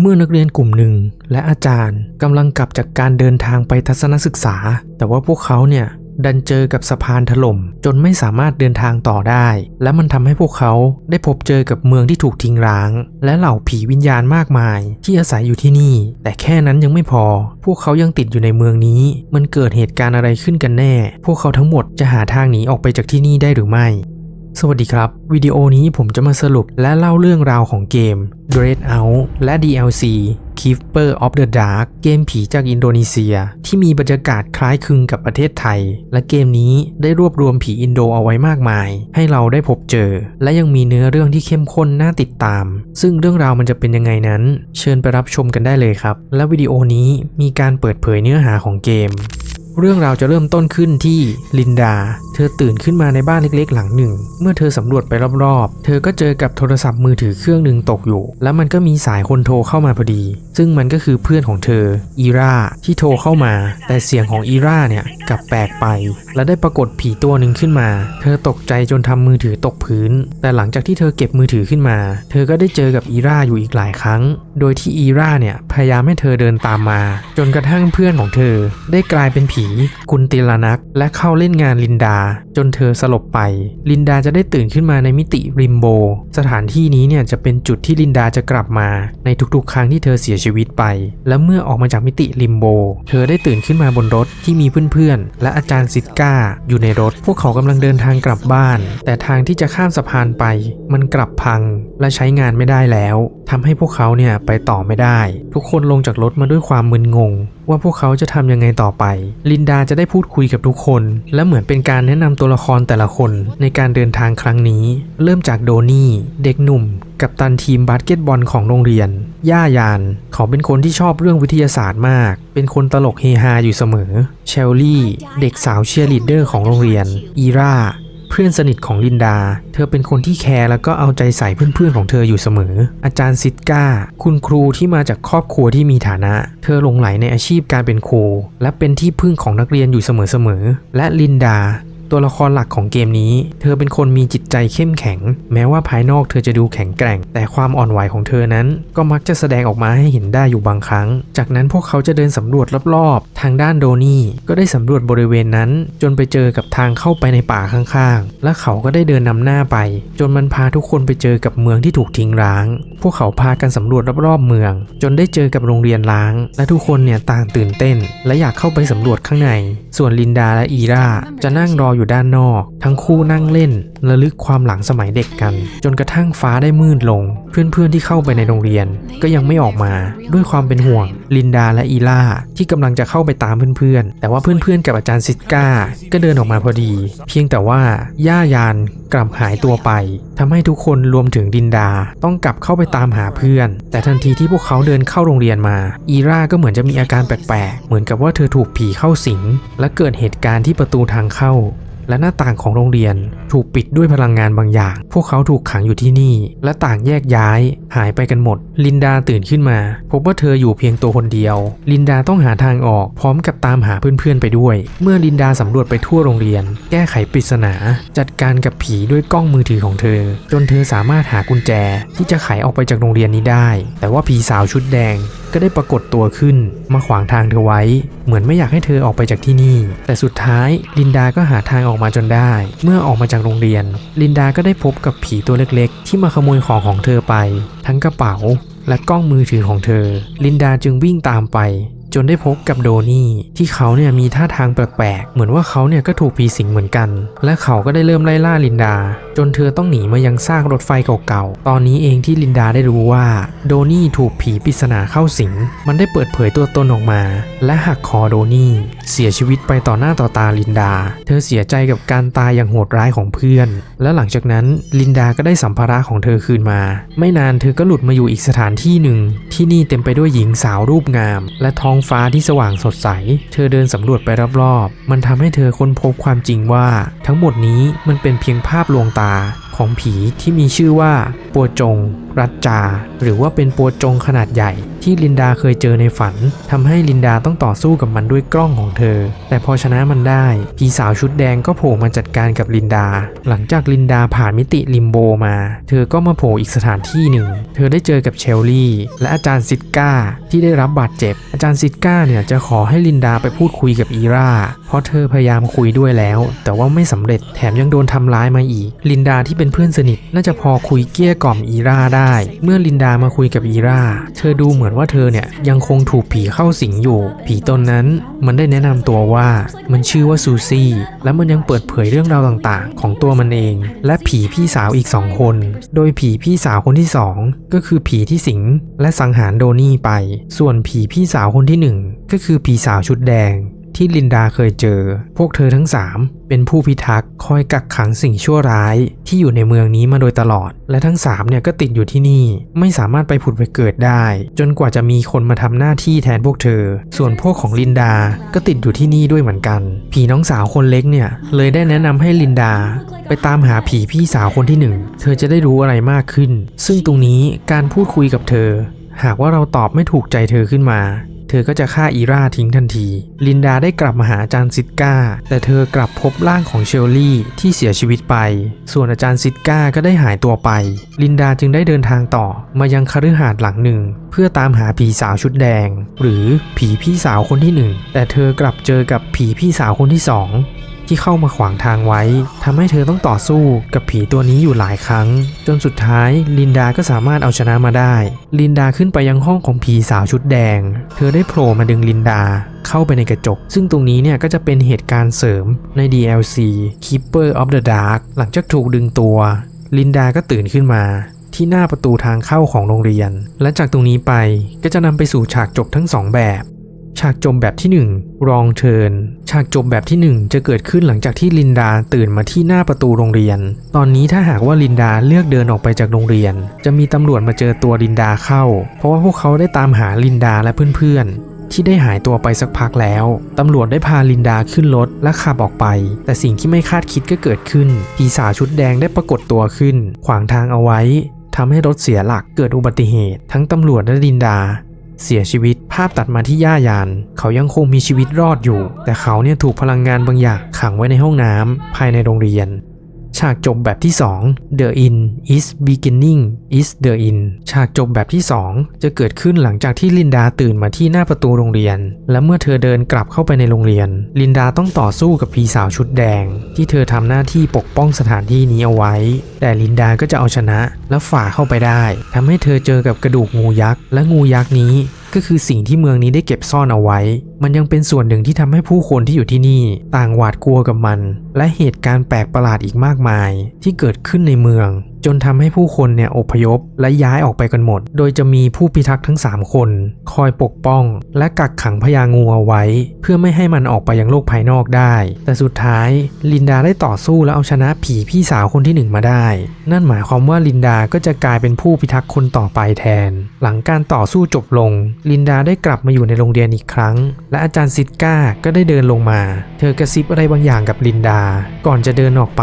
เมื่อนักเรียนกลุ่มหนึ่งและอาจารย์กำลังกลับจากการเดินทางไปทัศนศึกษา แต่ว่าพวกเขาเนี่ยดันเจอกับสะพานถล่ม จนไม่สามารถเดินทางต่อได้ และมันทำให้พวกเขาได้พบเจอกับเมืองที่ถูกทิ้งร้าง และเหล่าผีวิญญาณมากมาย ที่อาศัยอยู่ที่นี่ แต่แค่นั้นยังไม่พอ พวกเขายังติดอยู่ในเมืองนี้ มันเกิดเหตุการณ์อะไรขึ้นกันแน่ พวกเขาทั้งหมดจะหาทางหนีออกไปจากที่นี่ได้หรือไม่ สวัสดีครับ วิดีโอนี้ผมจะมาสรุปและเล่าเรื่องราวของเกม Dread Out และ DLC Keeper of the Dark เกมผีจากอินโดนีเซีย ที่มีบรรยากาศคล้ายคลึงกับประเทศไทย และเกมนี้ได้รวบรวมผีอินโดเอาไว้มากมาย ให้เราได้พบเจอ และยังมีเนื้อเรื่องที่เข้มข้นน่าติดตาม ซึ่งเรื่องราวมันจะเป็นยังไงนั้น เชิญไปรับชมกันได้เลยครับ และวิดีโอนี้มีการเปิดเผยเนื้อหาของเกม เรื่องราวจะเริ่มต้นขึ้นที่ลินดา เธอตื่นขึ้นมาในบ้านเล็กๆ หลังหนึ่ง เมื่อเธอสำรวจไปรอบๆ เธอก็เจอกับโทรศัพท์มือถือเครื่องหนึ่งตกอยู่ แล้วมันก็มีสายคนโทรเข้ามาพอดี ซึ่งมันก็คือเพื่อนของเธอ อีราที่โทรเข้ามา แต่เสียงของอีราเนี่ยกลับแปลกไป และได้ปรากฏผีตัวหนึ่งขึ้นมา เธอตกใจจนทำมือถือตกพื้น แต่หลังจากที่เธอเก็บมือถือขึ้นมา เธอก็ได้เจอกับอีราอยู่อีกหลายครั้ง โดยที่อีราเนี่ยพยายามให้เธอเดินตามมา จนกระทั่งเพื่อนของเธอ ได้กลายเป็นผีกุนติลานัก และเข้าเล่นงานลินดา จนเธอสลบไป ลินดาจะได้ตื่นขึ้นมาในมิติริมโบ สถานที่นี้เนี่ยจะเป็นจุดที่ลินดาจะกลับมาในทุกๆ ครั้งที่เธอเสียชีวิตไป และเมื่อออกมาจากมิติริมโบ เธอได้ตื่นขึ้นมาบนรถที่มีเพื่อนๆ และอาจารย์ซิดก้า อยู่ในรถ พวกเขากำลังเดินทางกลับบ้าน แต่ทางที่จะข้ามสะพานไป มันกลับพังและใช้งานไม่ได้แล้ว ทำให้พวกเขาเนี่ยไปต่อไม่ได้ ทุกคนลงจากรถมาด้วยความมึนงง ว่าพวกเขาจะทำยังไงต่อไป ลินดาจะได้พูดคุยกับทุกคน และเหมือนเป็นการแนะนำตัวละครแต่ละคนในการเดินทางครั้งนี้ เริ่มจากโดนี่เด็กหนุ่ม กับตันทีมบาสเกตบอลของโรงเรียน ย่ายาน เขาเป็นคนที่ชอบเรื่องวิทยาศาสตร์มาก เป็นคนตลกเฮฮาอยู่เสมอ เชลลี่ เด็กสาวเชียร์ลีดเดอร์ของโรงเรียน อีรา เพื่อนสนิทของลินดา เธอเป็นคนที่แคร์แล้วก็เอาใจใส่เพื่อนๆของเธออยู่เสมอ อาจารย์ซิดก้าคุณครูที่มาจากครอบครัวที่มีฐานะ เธอหลงไหลในอาชีพการเป็นครู และเป็นที่พึ่งของนักเรียนอยู่เสมอๆและลินดา ตัวละครหลักของเกมนี้ เธอเป็นคนมีจิตใจเข้มแข็ง แม้ว่าภายนอกเธอจะดูแข็งแกร่ง แต่ความอ่อนไหวของเธอนั้น ก็มักจะแสดงออกมาให้เห็นได้อยู่บางครั้ง จากนั้นพวกเขาจะเดินสำรวจรอบๆ ทางด้านโดนี่ก็ได้สำรวจบริเวณนั้น จนไปเจอกับทางเข้าไปในป่าข้างๆ และเขาก็ได้เดินนำหน้าไป จนมันพาทุกคนไปเจอกับเมืองที่ถูกทิ้งร้าง พวกเขาพากันสำรวจรอบๆเมือง จนได้เจอกับโรงเรียนร้าง และทุกคนเนี่ยต่างตื่นเต้น และอยากเข้าไปสำรวจข้างใน ส่วนลินดาและอีราจะนั่งรออยู่ด้านนอก ทั้งคู่นั่งเล่นระลึกความหลังสมัยเด็กกัน จนกระทั่งฟ้าได้มืดลง เพื่อนๆที่เข้าไปในโรงเรียน ก็ยังไม่ออกมาด้วยความเป็นห่วง ลินดาและอีล่าที่กำลังจะเข้าไปตามเพื่อนๆ แต่ว่าเพื่อนๆกับอาจารย์ซิสก้าก็เดินออกมาพอดี เพียงแต่ว่าย่ายานกลับหายตัวไปทำให้ทุกคนรวมถึงลินดาต้องกลับเข้าไปตามหาเพื่อน แต่ทันทีที่พวกเขาเดินเข้าโรงเรียนมา อีราก็เหมือนจะมีอาการแปลกๆ เหมือนกับว่าเธอถูกผีเข้าสิง และเกิดเหตุการณ์ที่ประตูทางเข้า และหน้าต่างของโรงเรียนถูกปิดด้วยพลังงานบางอย่าง พวกเขาถูกขังอยู่ที่นี่ และต่างแยกย้าย หายไปกันหมด ลินดาตื่นขึ้นมา พบว่าเธออยู่เพียงตัวคนเดียว ลินดาต้องหาทางออกพร้อมกับตามหาเพื่อนๆไปด้วย เมื่อลินดาสำรวจไปทั่วโรงเรียน แก้ไขปริศนา จัดการกับผีด้วยกล้องมือถือของเธอ จนเธอสามารถหากุญแจ ที่จะไขออกไปจากโรงเรียนนี้ได้ แต่ว่าผีสาวชุดแดงก็ได้ปรากฏตัวขึ้น มาขวางทางเธอไว้ เหมือนไม่อยากให้เธอออกไปจากที่นี่ แต่สุดท้ายลินดาก็หาทางออกมาจนได้ เมื่อออกมาจากโรงเรียน ลินดาก็ได้พบกับผีตัวเล็กๆ ที่มาขโมยของของเธอไป ทั้งกระเป๋าและกล้องมือถือของเธอ ลินดาจึงวิ่งตามไป จนได้พบกับโดนี่ที่เขาเนี่ยมีท่าทางแปลกๆ เหมือนว่าเขาเนี่ยก็ถูกผีสิงเหมือนกัน และเขาก็ได้เริ่มไล่ล่าลินดา จนเธอต้องหนีมายังซากรถไฟเก่าๆ ตอนนี้เองที่ลินดาได้รู้ว่า โดนี่ถูกผีปริศนาเข้าสิง มันได้เปิดเผยตัวตนออกมา และหักคอโดนี่ เสียชีวิตไปต่อหน้าต่อตาลินดา เธอเสียใจกับการตายอย่างโหดร้ายของเพื่อน และหลังจากนั้นลินดาก็ได้สัมภาระของเธอคืนมา ไม่นานเธอก็หลุดมาอยู่อีกสถานที่หนึ่ง ที่นี่เต็มไปด้วยหญิงสาวรูปงาม และท้ององฟ้าที่สว่างสดใส เธอเดินสำรวจไปรอบๆ มันทำให้เธอค้นพบความจริงว่า ทั้งหมดนี้มันเป็นเพียงภาพลวงตาของผีที่มีชื่อว่าปัวจง รัจจา หรือว่าเป็นปัวจงขนาดใหญ่ ที่ลินดาเคยเจอในฝันทำให้ลินดาต้องต่อสู้กับมันด้วยกล้องของเธอ แต่พอชนะมันได้พี่สาวชุดแดงก็โผล่มาจัดการกับลินดา หลังจากลินดาผ่านมิติลิมโบมา เธอก็มาโผล่อีกสถานที่หนึ่ง เธอได้เจอกับเชลลี่ และอาจารย์ซิดก้าที่ได้รับบาดเจ็บ อาจารย์ซิดก้าเนี่ยจะขอให้ลินดาไปพูดคุยกับอีราเพราะเธอพยายามคุยด้วยแล้ว แต่ว่าไม่สำเร็จแถมยังโดนทำร้ายมาอีก ลินดาที่เป็นเพื่อนสนิทน่าจะพอคุยเกลี้ยกล่อมอีราได้ เมื่อลินดามาคุยกับอีราเธอดูเหมือนว่าเธอเนี่ยยังคงถูกผีเข้าสิงอยู่ ผีตนนั้นมันได้แนะนำตัวว่ามันชื่อว่าซูซี่ และมันยังเปิดเผยเรื่องราวต่างๆ ของตัวมันเอง และผีพี่สาวอีกสองคน โดยผีพี่สาวคนที่สองก็คือผีที่สิงและสังหารโดนี่ไป ส่วนผีพี่สาวคนที่หนึ่งก็คือผีสาวชุดแดง ที่ลินดาเคยเจอ พวกเธอทั้ง 3 เป็นผู้พิทักษ์คอยกักขังสิ่งชั่วร้ายที่อยู่ในเมืองนี้มาโดยตลอด และทั้ง3เนี่ยก็ติดอยู่ที่นี่ ไม่สามารถไปผุดไปเกิดได้ จนกว่าจะมีคนมาทำหน้าที่แทนพวกเธอ ส่วนพวกของลินดาก็ติดอยู่ที่นี่ด้วยเหมือนกัน ผีน้องสาวคนเล็กเนี่ยเลยได้แนะนำให้ลินดา ไปตามหาผีพี่สาวคนที่หนึ่งเธอจะได้รู้อะไรมากขึ้น ซึ่งตรงนี้การพูดคุยกับเธอ หากว่าเราตอบไม่ถูกใจเธอขึ้นมา เธอก็จะฆ่าอีราทิ้งทันที ลินดาได้กลับมาหาอาจารย์ซิดก้า แต่เธอกลับพบร่างของเชลลี่ที่เสียชีวิตไป ส่วนอาจารย์ซิดก้าก็ได้หายตัวไป ลินดาจึงได้เดินทางต่อมายังคฤหาสน์หลังหนึ่ง เพื่อตามหาผีสาวชุดแดง หรือผีพี่สาวคนที่หนึ่งแต่เธอกลับเจอกับผีพี่สาวคนที่สอง ที่เข้ามาขวางทางไว้ทำให้เธอต้องต่อสู้กับผีตัวนี้อยู่หลายครั้ง จนสุดท้ายลินดาก็สามารถเอาชนะมาได้ ลินดาขึ้นไปยังห้องของผีสาวชุดแดง เธอได้โผล่มาดึงลินดาเข้าไปในกระจก ซึ่งตรงนี้เนี่ยก็จะเป็นเหตุการณ์เสริมใน DLC Keeper of the Dark หลังจากถูกดึงตัว ลินดาก็ตื่นขึ้นมาที่หน้าประตูทางเข้าของโรงเรียน และจากตรงนี้ไปก็จะนำไปสู่ฉากจบทั้งสองแบบ ฉากจบแบบที่ 1 รองเทิร์นฉากจบแบบที่ 1 จะเกิดขึ้นหลังจากที่ลินดาตื่นมาที่หน้าประตูโรงเรียน ตอนนี้ถ้าหากว่าลินดาเลือกเดินออกไปจากโรงเรียน จะมีตำรวจมาเจอตัวลินดาเข้า เพราะว่าพวกเขาได้ตามหาลินดาและเพื่อนๆ ที่ได้หายตัวไปสักพักแล้ว ตำรวจได้พาลินดาขึ้นรถและขับออกไป แต่สิ่งที่ไม่คาดคิดก็เกิดขึ้นปีศาจชุดแดงได้ปรากฏตัวขึ้น ขวางทางเอาไว้ทำให้รถเสียหลักเกิดอุบัติเหตุ ทั้งตำรวจและลินดา เสียชีวิตภาพตัดมาที่ย่ายาน เขายังคงมีชีวิตรอดอยู่ แต่เขาเนี่ยถูกพลังงานบางอย่างขังไว้ในห้องน้ำภายในโรงเรียน ฉากจบแบบที่ 2 The In is beginning is the in ฉากจบแบบที่ 2 จะเกิดขึ้นหลังจากที่ลินดาตื่นมาที่หน้าประตูโรงเรียน และเมื่อเธอเดินกลับเข้าไปในโรงเรียน ลินดาต้องต่อสู้กับผีสาวชุดแดง ที่เธอทำหน้าที่ปกป้องสถานที่นี้เอาไว้ แต่ลินดาก็จะเอาชนะและฝ่าเข้าไปได้ทำให้เธอเจอกับกระดูกงูยักษ์และงูยักษ์นี้ก็คือสิ่งที่เมืองนี้ได้เก็บซ่อนเอาไว้ มันยังเป็นส่วนหนึ่งที่ทำให้ผู้คนที่อยู่ที่นี่ ต่างหวาดกลัวกับมัน และเหตุการณ์แปลกประหลาดอีกมากมาย ที่เกิดขึ้นในเมือง จนทำให้ผู้คนเนี่ยอพยพและย้ายออกไปกันหมด โดยจะมีผู้พิทักษ์ทั้ง 3 คน คอยปกป้อง และกักขังพญางูเอาไว้ เพื่อไม่ให้มันออกไปยังโลกภายนอกได้ แต่สุดท้ายลินดาได้ต่อสู้และเอาชนะผีพี่สาวคนที่หนึ่งมาได้ นั่นหมายความว่าลินดาก็จะกลายเป็นผู้พิทักษ์คนต่อไปแทน หลังการต่อสู้จบลง ลินดาได้กลับมาอยู่ในโรงเรียนอีกครั้งและอาจารย์ซิดก้าก็ได้เดินลงมา เธอกระซิบอะไรบางอย่างกับลินดา ก่อนจะเดินออกไป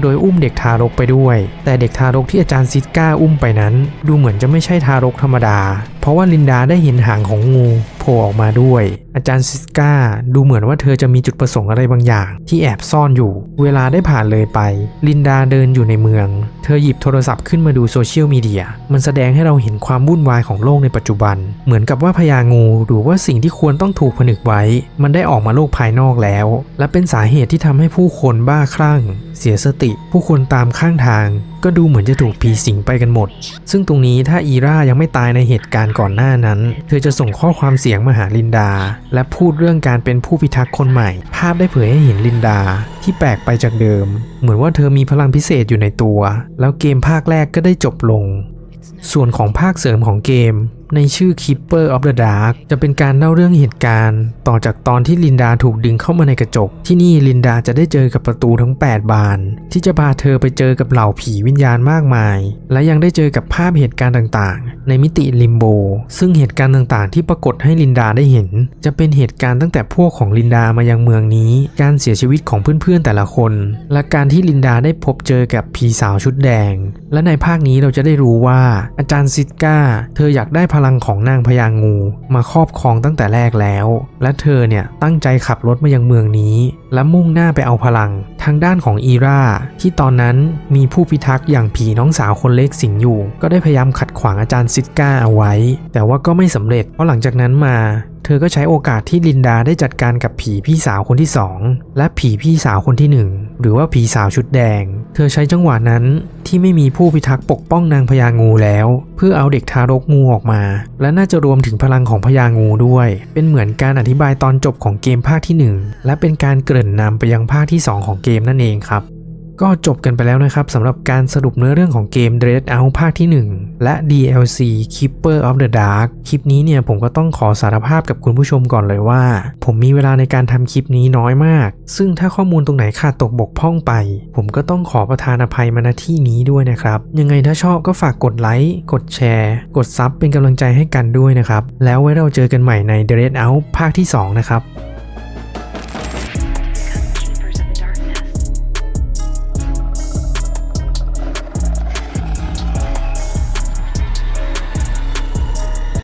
โดยอุ้มเด็กทารกไปด้วย แต่เด็กทารกที่อาจารย์ซิดก้าอุ้มไปนั้น ดูเหมือนจะไม่ใช่ทารกธรรมดา เพราะว่าลินดาได้เห็นหางของงูโผล่ออกมาด้วย อาจารย์ซิสกาดูเหมือนว่าเธอจะมีจุดประสงค์อะไรบางอย่าง ที่แอบซ่อนอยู่ เวลาได้ผ่านเลยไป ลินดาเดินอยู่ในเมือง เธอหยิบโทรศัพท์ขึ้นมาดูโซเชียลมีเดีย มันแสดงให้เราเห็นความวุ่นวายของโลกในปัจจุบัน เหมือนกับว่าพญางูหรือว่าสิ่งที่ควรต้องถูกผนึกไว้ มันได้ออกมาโลกภายนอกแล้ว และเป็นสาเหตุที่ทำให้ผู้คนบ้าคลั่ง เสียสติ ผู้คนตามข้างทาง ก็ดูเหมือนจะถูกผีสิงไปกันหมด ซึ่งตรงนี้ถ้าอีรายังไม่ตายในเหตุการณ์ก่อนหน้านั้น เธอจะส่งข้อความเสียงมาหาลินดา และพูดเรื่องการเป็นผู้พิทักษ์คนใหม่ ภาพได้เผยให้เห็นลินดา ที่แปลกไปจากเดิม เหมือนว่าเธอมีพลังพิเศษอยู่ในตัว แล้วเกมภาคแรกก็ได้จบลง ส่วนของภาคเสริมของเกม ในชื่อ Keeper of the Dark จะเป็นการเล่าเรื่องเหตุการณ์ ต่อจากตอนที่ลินดาถูกดึงเข้ามาในกระจก ที่นี่ลินดาจะได้เจอกับประตูทั้ง 8 บาน ที่จะพาเธอไปเจอกับเหล่าผีวิญญาณมากมาย และยังได้เจอกับภาพเหตุการณ์ต่างๆ ในมิติลิมโบ ซึ่งเหตุการณ์ต่างๆ ที่ปรากฏให้ลินดาได้เห็น จะเป็นเหตุการณ์ตั้งแต่พวกของลินดามายังเมืองนี้ การเสียชีวิตของเพื่อนๆแต่ละคน และการที่ลินดาได้พบเจอกับผีสาวชุดแดง และในภาคนี้เราจะได้รู้ว่า อาจารย์ซิดก้าเธออยากได้พลังของนางพญางู มาครอบครองตั้งแต่แรกแล้ว และเธอเนี่ยตั้งใจขับรถมายังเมืองนี้ และมุ่งหน้าไปเอาพลัง ทางด้านของอีราที่ตอนนั้นมีผู้พิทักษ์อย่างผีน้องสาวคนเล็กสิงอยู่ ก็ได้พยายามขัดขวางอาจารย์ซิดก้าเอาไว้ แต่ว่าก็ไม่สำเร็จเพราะหลังจากนั้นมา เธอก็ใช้โอกาสที่ลินดาได้จัดการกับผีพี่สาวคนที่สองและผีพี่สาวคนที่หนึ่งหรือว่าผีสาวชุดแดง เธอใช้จังหวะนั้นที่ไม่มีผู้พิทักษ์ปกป้องนางพญางูแล้ว เพื่อเอาเด็กทารกงูออกมา และน่าจะรวมถึงพลังของพญางูด้วย เป็นเหมือนการอธิบายตอนจบของเกมภาคที่หนึ่งและเป็นการเกริ่นนำไปยังภาคที่สองของเกมนั่นเองครับ ก็จบกันไปแล้วนะครับสำหรับการสรุปเนื้อเรื่องของเกม Dread Out ภาคที่ 1 และ DLC Keeper of the Dark คลิปนี้เนี่ยผมก็ต้องขอสารภาพกับคุณผู้ชมก่อนเลยว่า ผมมีเวลาในการทำคลิปนี้น้อยมาก ซึ่งถ้าข้อมูลตรงไหนขาดตกบกพร่องไป ผมก็ต้องขอประทานอภัยมาณที่นี้ด้วยนะครับ ยังไงถ้าชอบก็ฝากกดไลค์กดแชร์ กดซับเป็นกำลังใจให้กันด้วยนะครับแล้วไว้เราเจอกันใหม่ใน Dread Out ภาคที่ 2 นะครับ